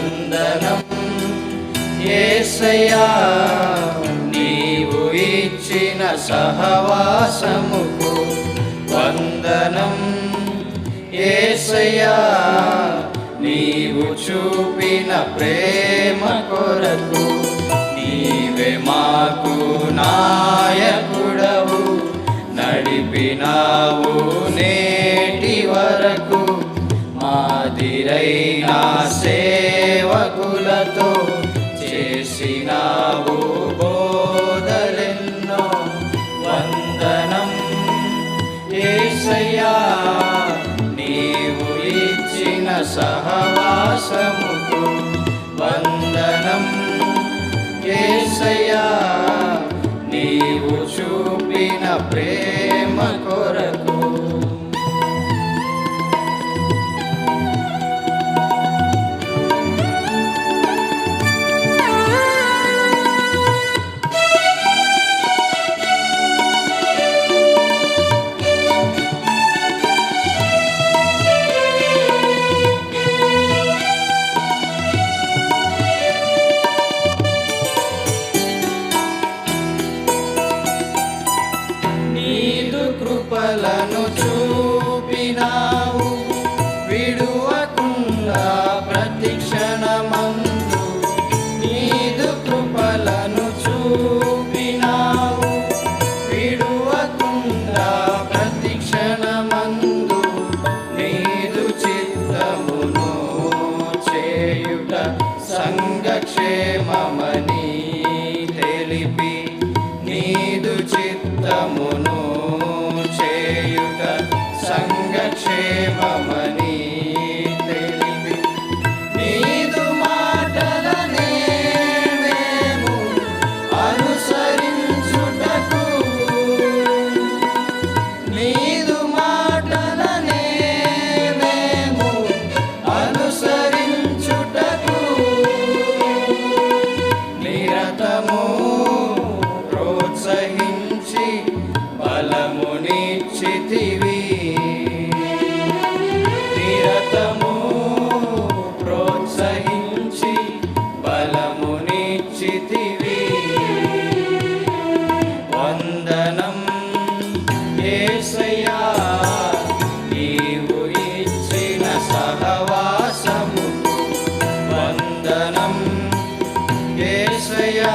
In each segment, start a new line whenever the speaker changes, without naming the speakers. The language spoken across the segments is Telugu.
వందనం. ఏసయ్యా నీవు ఇచ్చిన సహవాసముకు వందనం. ఏసయ్యా నీవు చూపిన ప్రేమ కొరకు నీవే మాకు నాయకుడవు. నడిపినావు నే మాదిరైన సేవకులతో చేసినావు బోధలెన్నో వందనం. ఏసయ్యా నీవు ఇచ్చిన సహవాసముకు వందనం. ఏసయ్యా నీవు చూపిన ప్రేమ కృపలను చూపినావు. విడువకుండా ప్రతి క్షణమందు నీదు కృపలను చూపినావు. విడువకుండా ప్రతి క్షణమందు నీదు చిత్తమును చేయుట సంఘక్షేమమని తెలిపి నీదు చిత్తమును బలమునిచ్చితివి వందనం ఏసయ్యా నీవు ఇచ్చిన సహవాసము. వందనం ఏసయ్యా.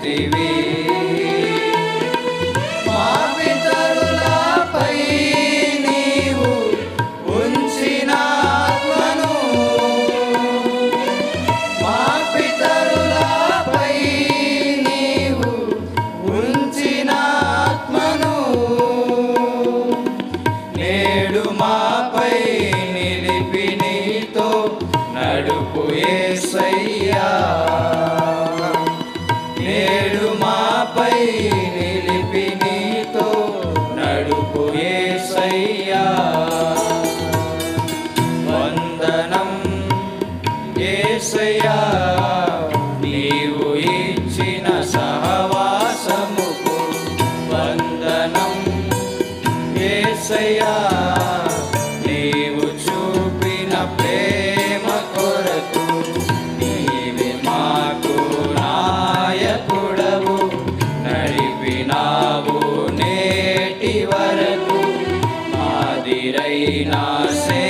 రక్షణిచ్చితివి మా పితరులపై నీవు ఉంచిన ఆత్మను మా పితరులపై నీవు ఉంచిన ఆత్మను నేడు మాపై నిలిపి నీతో నడుపు యేసయ్యా యేసయ్యా నీవు ఇచ్చిన సహవాసముకు వందనం. యేసయ్యా నీవు చూపిన ప్రేమ కొరకు నీవే మాకు నాయకుడవు. నడిపినావు నేటి వరకు మాదిరైన సే